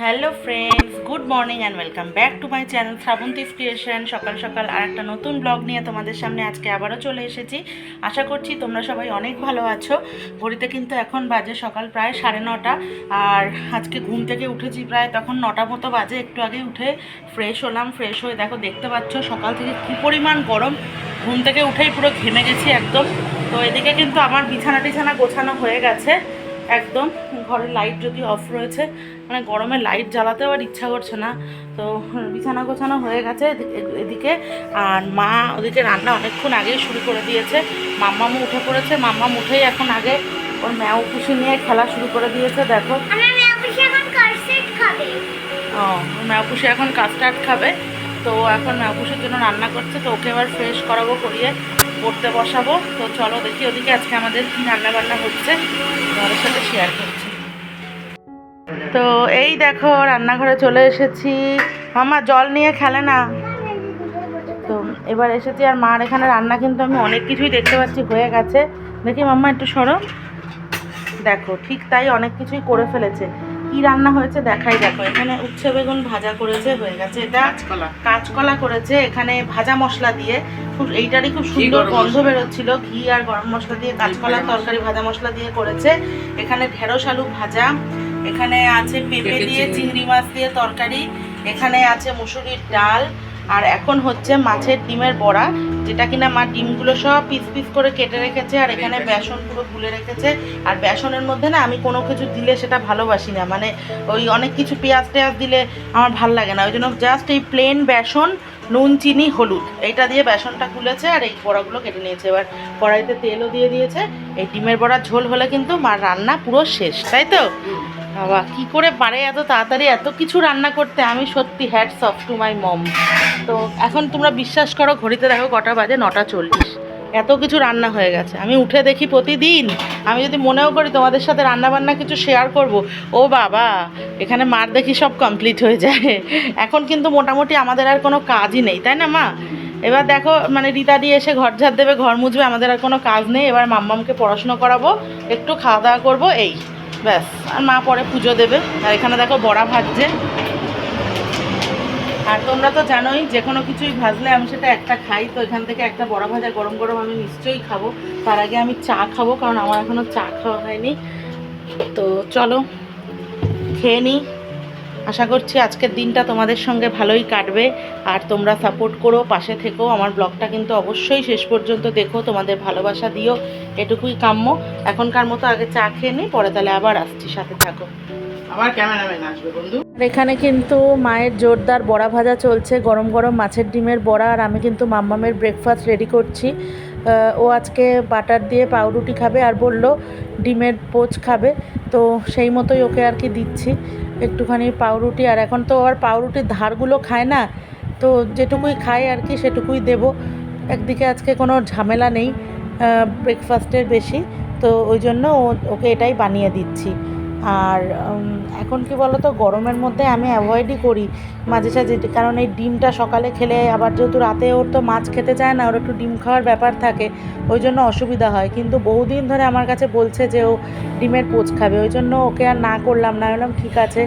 Hello friends good morning and welcome back to my channel Shrabanti's creation সকাল সকাল আর একটা নতুন ব্লগ নিয়ে তোমাদের সামনে আজকে আবারও চলে এসেছি। আশা করছি তোমরা সবাই অনেক ভালো আছো। ঘড়িতে কিন্তু এখন বাজে সকাল প্রায় সাড়ে নটা। আর আজকে ঘুম থেকে উঠেছি প্রায় তখন নটা মতো বাজে। একটু আগে উঠে ফ্রেশ হলাম। ফ্রেশ হয়ে দেখো, দেখতে পাচ্ছ সকাল থেকে কী পরিমাণ গরম। ঘুম থেকে উঠেই পুরো ঘেমে গেছি একদম। তো এদিকে কিন্তু আমার বিছানা টিছানা গোছানো হয়ে গেছে। একদম ঘরের লাইট যদি অফ রয়েছে মানে গরমে লাইট জ্বালাতেও আর ইচ্ছা করছে না। তো বিছানা গোছানো হয়ে গেছে এদিকে। আর মা ওদিকে রান্না অনেকক্ষণ আগেই শুরু করে দিয়েছে। মাম্মামু উঠে পড়েছে। মাম্মাম উঠেই এখন আগে ওর ম্যাও খুশি নিয়ে খেলা শুরু করে দিয়েছে দেখো। ও মেয়ে খুশি এখন কাস্টার্ড খাবে। তো এখন ম্যাপুষির জন্য রান্না করছে। তো ওকে এবার ফ্রেশ করাবো করিয়ে পড়তে বসাবো। তো চলো দেখি ওদিকে আজকে আমাদের কী রান্না বান্না হচ্ছে। তোমাদের সাথে শেয়ার করছি। তো এই দেখো, রান্নাঘরে চলে এসেছি। মামা, জল নিয়ে খেলে না? তো এবার এসেছি আর মার এখানে রান্না কিন্তু আমি অনেক কিছুই দেখতে পাচ্ছি, হয়ে গেছে। দেখি মাম্মা একটু সরো। দেখো, ঠিক তাই অনেক কিছুই করে ফেলেছে। কি রান্না হয়েছে দেখাই দেখো এখানে উচ্ছে বেগুন ভাজা করেছে হয়ে গেছে এটা কাঁচকলা। কাঁচকলা করেছে এখানে ভাজা মশলা দিয়ে। খুব এইটারই খুব সুন্দর গন্ধ বেরোচ্ছিল ঘি আর গরম মশলা দিয়ে কাঁচকলা তরকারি ভাজা মশলা দিয়ে করেছে। এখানে ঢেঁড়স আলু ভাজা এখানে আছে পেঁপে দিয়ে। চিংড়ি মাছ দিয়ে তরকারি এখানে আছে মুসুরির ডাল আর এখন হচ্ছে মাছের ডিমের বড়া। যেটা কিনা মা ডিমগুলো সব পিস পিস করে কেটে রেখেছে আর এখানে বেসন পুরো গুলে রেখেছে। আর বেসনের মধ্যে না আমি কোনো কিছু দিলে সেটা ভালোবাসি না। মানে ওই অনেক কিছু পেঁয়াজ টেয়াজ দিলে আমার ভালো লাগে না। ওই জন্য জাস্ট এই প্লেন বেসন নুন চিনি হলুদ এইটা দিয়ে বেসনটা গুলেছে আর এই বড়াগুলো কেটে নিয়েছে। এবার কড়াইতে তেলও দিয়ে দিয়েছে। এই ডিমের বড়া ঝোল হলে কিন্তু মার রান্না পুরো শেষ তাই তো? বাবা, কি করে পারে এত তাড়াতাড়ি এত কিছু রান্না করতে? আমি সত্যি hats off to my mom তো এখন তোমরা বিশ্বাস করো, ঘড়িতে দেখো কটা বাজে, নটা চল্লিশ। এত কিছু রান্না হয়ে গেছে। আমি উঠে দেখি প্রতিদিন, আমি যদি মনেও করি তোমাদের সাথে রান্না বান্না কিছু শেয়ার করব, ও বাবা, এখানে মার দেখি সব কমপ্লিট হয়ে যায়। এখন কিন্তু মোটামুটি আমাদের আর কোনো কাজই নেই, তাই না মা? এবার দেখো মানে রীতাদি এসে ঘর ঝাড় দেবে, ঘর মুছবে, আমাদের আর কোনো কাজ নেই। এবার মাম্মামকে পড়াশুনো করাবো, একটু খাওয়া দাওয়া করব, এই। ব্যাস, আর মা পরে পুজো দেবে। আর এখানে দেখো বড়া ভাজছে। আর তোমরা তো জানোই, যে কোনো কিছুই ভাজলে আমি সেটা একটা খাই, তো এখান থেকে একটা বড়া ভাজা, গরম গরম আমি নিশ্চয়ই খাব। তার আগে আমি চা খাব, কারণ আমার এখনও চা খাওয়া হয়নি। তো চলো, খেয়ে নিই আশা করছি আজকের দিনটা তোমাদের সঙ্গে ভালোই কাটবে। আর তোমরা সাপোর্ট করো পাশে থেকো। আমার ব্লগটা কিন্তু অবশ্যই শেষ পর্যন্ত দেখো। তোমাদের ভালোবাসা দিও। এটুকুই কাম্য। এখনকার মতো আগে চা খেয়ে নিই পরে তাহলে আবার আসছি সাথে থাকো। আবার ক্যামেরাম্যান আসবে বন্ধু। এখানে কিন্তু মায়ের জোরদার বড়া ভাজা চলছে গরম গরম মাছের ডিমের বড়া। আর আমি কিন্তু মাম্মামের ব্রেকফাস্ট রেডি করছি। ও আজকে বাটার দিয়ে পাউরুটি খাবে আর বলল ডিমের পোচ খাবে। তো সেই মতোই ওকে আর কি দিচ্ছি। একটুখানি পাউরুটি, আর এখন তো আর পাউরুটির ধারগুলো খায় না, তো যেটুকুই খায় আর কি সেটুকুই দেবো। একদিকে আজকে কোনো ঝামেলা নেই ব্রেকফাস্টের বেশি, তো ওই জন্য ওকে এটাই বানিয়ে দিচ্ছি। আর এখন কি বলতো, গরমের মধ্যে আমি অ্যাভয়েডই করি মাঝে সাঝে, কারণ এই ডিমটা সকালে খেলে আবার যেহেতু রাতে ওর তো মাছ খেতে চায় না, ওর একটু ডিম খাওয়ার ব্যাপার থাকে, ওই জন্য অসুবিধা হয়। কিন্তু বহুদিন ধরে আমার কাছে বলছে যে ও ডিমের পোচ খাবে, ওই জন্য ওকে আর না করলাম না বললাম, ঠিক আছে।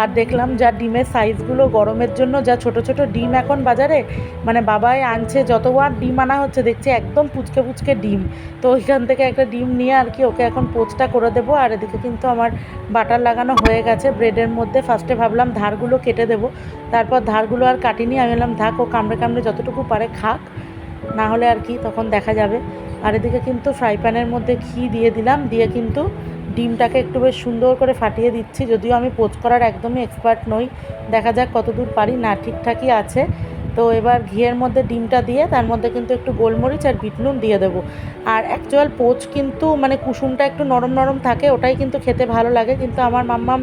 আর দেখলাম যা ডিমের সাইজগুলো গরমের জন্য, যা ছোট ছোট ডিম এখন বাজারে মানে বাবাই আনছে, যতবার ডিম আনা হচ্ছে, দেখছি একদম পুচকে পুচকে ডিম। তো ওইখান থেকে একটা ডিম নিয়ে আর কি ওকে এখন পোচটা করে দেবো, আর এদিকে কিন্তু আমার বাটার লাগানো হয়ে গেছে ব্রেডের মধ্যে। ফার্স্টে ভাবলাম ধারগুলো কেটে দেবো, তারপর ধারগুলো আর কাটিনি, আমি বললাম ধাক ও কামড়ে কামড়ে যতটুকু পারে খাক, না হলে আর কি তখন দেখা যাবে। আর এদিকে কিন্তু ফ্রাই প্যানের মধ্যে ঘি দিয়ে দিলাম, দিয়ে কিন্তু ডিমটাকে একটু বেশ সুন্দর করে ফাটিয়ে দিচ্ছি, যদিও আমি পোচ করার একদমই এক্সপার্ট নই। দেখা যাক কতদূর পারি, না ঠিকঠাকই আছে। তো এবার ঘিয়ের মধ্যে ডিমটা দিয়ে, তার মধ্যে কিন্তু একটু গোলমরিচ আর বিট নুন দিয়ে দেবো। আর অ্যাকচুয়াল পোচ কিন্তু মানে কুসুমটা একটু নরম নরম থাকে, ওটাই কিন্তু খেতে ভালো লাগে, কিন্তু আমার মাম্মাম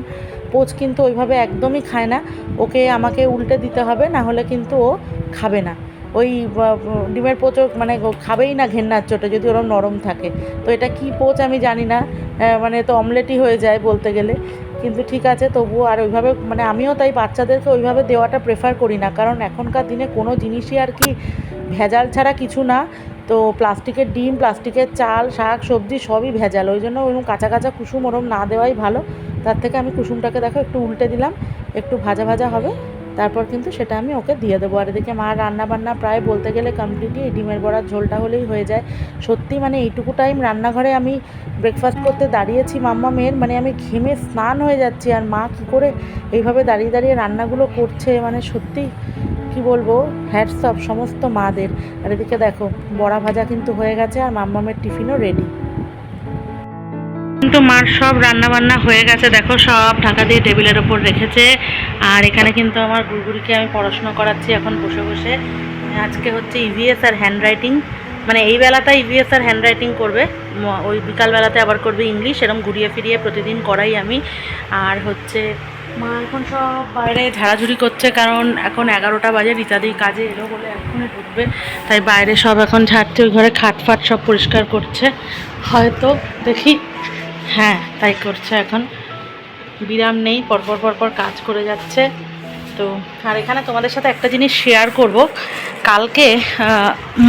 পোচ কিন্তু ওইভাবে একদমই খায় না। ওকে আমাকে উল্টে দিতে হবে, না হলে কিন্তু ও খাবে না। ওই ডিমের পোচও মানে খাবেই না ঘেন্নার চোটে যদি ওরম নরম থাকে। তো এটা কি পোচ আমি জানি না। মানে তো অমলেটই হয়ে যায় বলতে গেলে। কিন্তু ঠিক আছে, তবুও আর ওইভাবে মানে আমিও তাই বাচ্চাদেরকে ওইভাবে দেওয়াটা প্রেফার করি না। কারণ এখনকার দিনে কোনো জিনিসই আর কি ভেজাল ছাড়া কিছু না। তো প্লাস্টিকের ডিম, প্লাস্টিকের চাল, শাক, সবজি সবই ভেজাল। ওই জন্য ওরকম কাঁচা কাঁচা কুসুম ওরম না দেওয়াই ভালো। তার থেকে আমি কুসুমটাকে দেখো একটু উল্টে দিলাম। একটু ভাজা ভাজা হবে। তারপর কিন্তু সেটা আমি ওকে দিয়ে দেবো। আর এদিকে মা রান্না বান্না প্রায় বলতে গেলে কমপ্লিটলি এই ডিমের বড়ার ঝোলটা হলেই হয়ে যায়। সত্যি মানে এইটুকু টাইম রান্নাঘরে আমি ব্রেকফাস্ট করতে দাঁড়িয়েছি মাম্মা মেয়ের মানে আমি ঘেমে স্নান হয়ে যাচ্ছি। আর মা কী করে এইভাবে দাঁড়িয়ে দাঁড়িয়ে রান্নাগুলো করছে মানে সত্যি কি বলব হ্যাটস অফ সমস্ত মাদের। আর এদিকে দেখো, বড়া ভাজা কিন্তু হয়ে গেছে আর মাম্মামের টিফিনও রেডি কিন্তু মার সব রান্না বান্না হয়ে গেছে। দেখো, সব ঢাকা দিয়ে টেবিলের ওপর রেখেছে। আর এখানে কিন্তু আমার গুড়গুড়িকে আমি পড়াশোনা করাচ্ছি এখন বসে বসে। আজকে হচ্ছে ইভিএস আর হ্যান্ড রাইটিং মানে এই বেলাটা ইভিএস আর হ্যান্ড রাইটিং করবে ওই বিকালবেলাতে আবার করবে ইংলিশ এরকম ঘুরিয়ে ফিরিয়ে প্রতিদিন করাই আমি। আর হচ্ছে, মা এখন সব বাইরে ঝাড়াঝুড়ি করছে, কারণ এখন এগারোটা বাজে রিতাদি কাজে এলো বলে এখনই ঢুকবে তাই বাইরে সব এখন ঝাড়ছে ওই ঘরে খাট ফাট সব পরিষ্কার করছে। হয়তো দেখি হ্যাঁ তাই করছে এখন। বিরাম নেই, পরপর পরপর কাজ করে যাচ্ছে। তো, আর এখানে তোমাদের সাথে একটা জিনিস শেয়ার করব। কালকে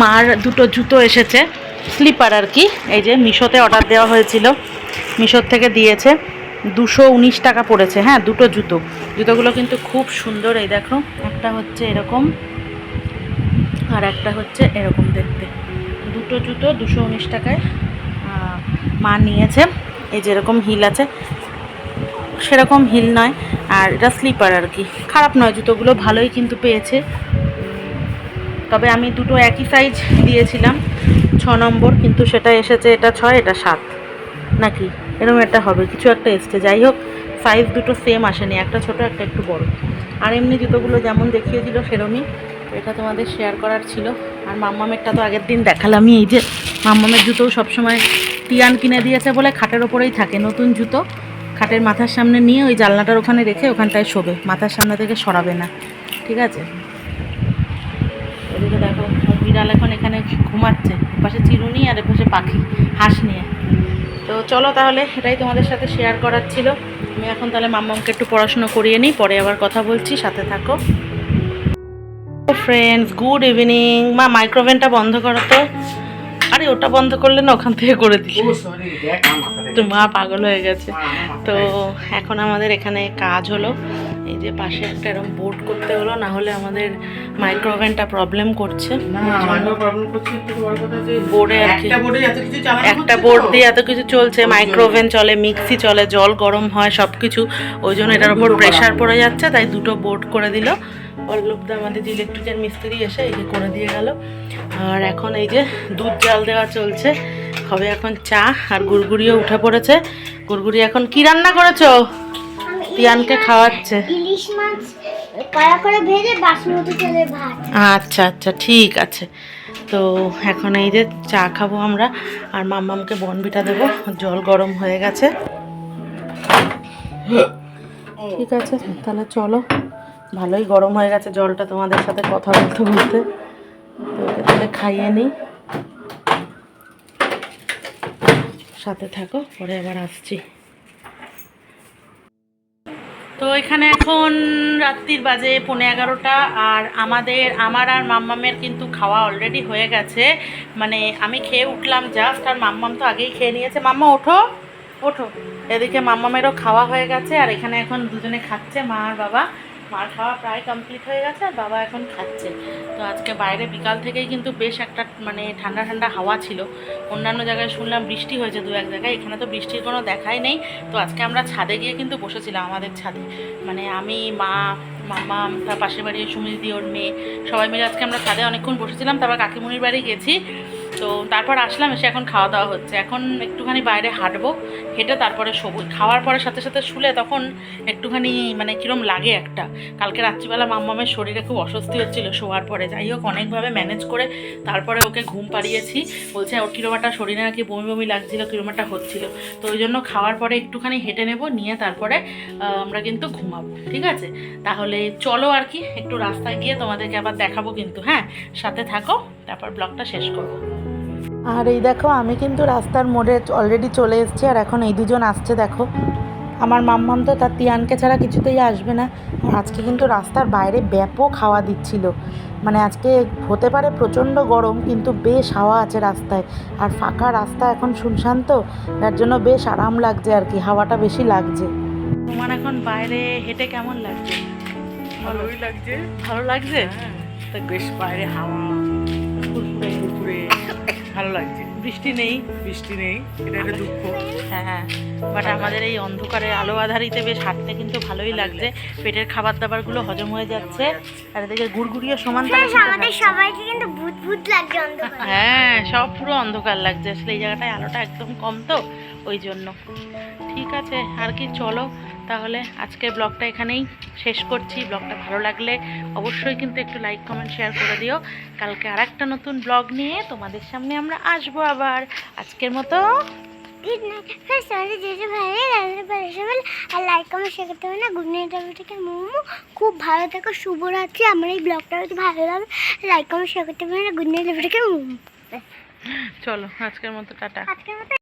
মার দুটো জুতো এসেছে স্লিপার আর কি। এই যে মিশোতে অর্ডার দেওয়া হয়েছিল, মিশোর থেকে দিয়েছে। দুশো উনিশ টাকা পড়েছে হ্যাঁ দুটো জুতো। জুতোগুলো কিন্তু খুব সুন্দর, এই দেখো। একটা হচ্ছে এরকম, আর একটা হচ্ছে এরকম দেখতে। দুটো জুতো দুশো উনিশ টাকায় মা নিয়েছে। এই যেরকম হিল আছে, সেরকম হিল নয়, আর এটা স্লিপার আর কি। খারাপ নয়, জুতোগুলো ভালোই কিন্তু পেয়েছে। তবে আমি দুটো একই সাইজ দিয়েছিলাম, ছ নম্বর, কিন্তু সেটা এসেছে, এটা ছয়, এটা সাত। নাকি? এরকম একটা হবে, কিছু একটা এসছে। যাই হোক সাইজ দুটো সেম আসেনি, একটা ছোট, একটা একটু বড়। আর এমনি জুতোগুলো যেমন দেখিয়েছিল সেরমই, এটা তোমাদের শেয়ার করার ছিল। আর মাম্মামেরটা তো আগের দিন দেখালামই, এই যে মাম্মামের জুতোও সবসময় টিয়ান কিনে দিয়েছে বলে খাটের ওপরেই থাকে নতুন জুতো। খাটের মাথার সামনে নিয়ে ওই জানলাটার ওখানে রেখে ওখানটায় শোবে। মাথার সামনে থেকে সরাবে না। ঠিক আছে? ওদিকে দেখো, বিড়াল এখন এখানে ঘুমাচ্ছে। পাশে চিরুনি আর এপাশে পাখি, হাঁস নিয়ে। তো চলো তাহলে, এটাই তোমাদের সাথে শেয়ার করার ছিল। আমি এখন তাহলে মাম্মামকে একটু পড়াশুনো করিয়ে নিই, পরে আবার কথা বলছি, সাথে থাকো। ফ্রেন্ডস গুড ইভিনিং মা মাইক্রোওভেনটা বন্ধ করো তো। আরে ওটা বন্ধ করলে না ওখান থেকে করে দিই। মাথাটা তো মা পাগল হয়ে গেছে। তো এখন আমাদের এখানে কাজ হলো। এই যে পাশে একটা এরকম বোর্ড করতে হলো না হলে আমাদের মাইক্রোওভেনটা প্রবলেম করছে। বোর্ডে একটা বোর্ডে দিয়ে এত কিছু চলছে। মাইক্রোওভেন চলে মিক্সি চলে জল গরম হয় সব কিছু ওই জন্য এটার উপর প্রেশার পড়ে যাচ্ছে তাই দুটো বোর্ড করে দিল। অল্লুপদা আমাদের যে ইলেকট্রিকের মিস্ত্রি এসে এই যে করে দিয়ে গেল। আর এখন এই যে দুধ জাল দেওয়া চলছে। হবে এখন চা আর গুড়গুড়িও উঠে পড়েছে। গুড়গুড়ি এখন কি রান্না করেছ? তিয়ানকে খাওয়াচ্ছে। ইলিশ মাছ কড়া করে ভেজে বাসমতি চালের ভাত। আচ্ছা আচ্ছা ঠিক আছে। তো এখন এই যে চা খাব আমরা। আর মাম্মামকে বনবিটা দেবো। জল গরম হয়ে গেছে। ঠিক আছে তাহলে চলো। ভালোই গরম হয়ে গেছে জলটা তোমাদের সাথে কথা বলতে বলতে। তো তাহলে খাইয়ে নিই। সাথে থাকো, পরে আবার আসছি। তো এখানে এখন রাত্রির বাজে পৌনে এগারোটা, আর আমাদের, আমার আর মাম্মামের কিন্তু খাওয়া অলরেডি হয়ে গেছে। মানে আমি খেয়ে উঠলাম জাস্ট আর মাম্মাম তো আগেই খেয়ে নিয়েছে। মাম্মা, ওঠো ওঠো। এদিকে মাম্মামেরও খাওয়া হয়ে গেছে, আর এখানে এখন দুজনে খাচ্ছে, মা আর বাবা। মার খাওয়া প্রায় কমপ্লিট হয়ে গেছে আর বাবা এখন খাচ্ছে। তো আজকে বাইরে বিকাল থেকেই কিন্তু বেশ একটা মানে ঠান্ডা ঠান্ডা হাওয়া ছিল। অন্যান্য জায়গায় শুনলাম বৃষ্টি হয়েছে দু এক জায়গায়, এখানে তো বৃষ্টির কোনো দেখাই নেই। তো আজকে আমরা ছাদে গিয়ে কিন্তু বসেছিলাম আমাদের ছাদে। মানে আমি, মা, মামা, তার পাশের বাড়ি সুমিদি ওর মেয়ে, সবাই মিলে আজকে আমরা ছাদে অনেকক্ষণ বসেছিলাম। তারপর কাকিমুনির বাড়ি গেছি। তো তারপর আসলাম, এসে এখন খাওয়া দাওয়া হচ্ছে। এখন একটুখানি বাইরে হাঁটবো, হেঁটে তারপরে শোবো। খাওয়ার পরে সাথে সাথে শুলে তখন একটুখানি মানে কীরম লাগে একটা। কালকে রাত্রিবেলা মাম্মামের শরীরে খুব অস্বস্তি হচ্ছিল শোয়ার পরে। যাই হোক, অনেকভাবে ম্যানেজ করে তারপরে ওকে ঘুম পাড়িয়েছি। বলছে, ওর কিরম একটা শরীরে নাকি বমি বমি লাগছিল, কিরম একটা হচ্ছিল? তো ওই জন্য খাওয়ার পরে একটুখানি হেঁটে নেব, নিয়ে তারপরে আমরা কিন্তু ঘুমাবো, ঠিক আছে? তাহলে চলো আর কি, একটু রাস্তায় গিয়ে তোমাদেরকে আবার দেখাবো কিন্তু হ্যাঁ? সাথে থাকো, তারপর ব্লগটা শেষ করব। আর এই দেখো আমি কিন্তু রাস্তার মোড়ে অলরেডি চলে এসেছি আর এখন এই দুজন আসছে দেখো। আমার মাম্মাম তো তার তিয়ানকে ছাড়া কিছুতেই আসবে না। আর আজকে কিন্তু রাস্তার বাইরে ব্যাপক হাওয়া দিচ্ছিল। মানে আজকে হতে পারে প্রচণ্ড গরম কিন্তু বেশ হাওয়া আছে রাস্তায়। আর ফাঁকা রাস্তা এখন শুনশান তো তার জন্য বেশ আরাম লাগছে আর কি হাওয়াটা বেশি লাগছে। তোমার এখন বাইরে হেঁটে কেমন লাগছে? ভালোই লাগছে। ভালো লাগছে? হ্যাঁ। তা বেশ বাইরে হাওয়া। ভালো লাগছে। বৃষ্টি নেই। বৃষ্টি নেই এটা একটা দুঃখ। হ্যাঁ বাট আমাদের এই অন্ধকারে আলো আধারিতে বেশ হাঁটতে কিন্তু ভালোই লাগছে। পেটের খাবার দাবারগুলো হজম হয়ে যাচ্ছে। আর এদিকে গুড়গুড়িয়ে সমান আমাদের সবাইকে কিন্তু ভূত ভূত লাগছে অন্ধকারে। হ্যাঁ সব পুরো অন্ধকার লাগছে। আসলে এই জায়গাটায় আলোটা একদম কম তো ওই জন্য। ঠিক আছে আর কি চলো। তাহলে আজকের ব্লগটা এখানেই শেষ করছি। ব্লগটা ভালো লাগলে অবশ্যই কিন্তু একটু লাইক কমেন্ট শেয়ার করে দিও। কালকে আর একটা নতুন ব্লগ নিয়ে তোমাদের সামনে আমরা আসব আবার। আজকের মতো গুড নাইট আমাদের যেটা ভালো সবাই আর লাইক কমেন্ট শেয়ার করতে হবে না। গুড নাইট থেকে মোমো। খুব ভালো থেকো শুভরাত্রি। আমার এই ব্লগটা যদি ভালো লাগে লাইক কমেন্ট শেয়ার করতে হবে না। গুড নাইট থেকে মোমো। চলো আজকের মতো টাটা। আজকের মতো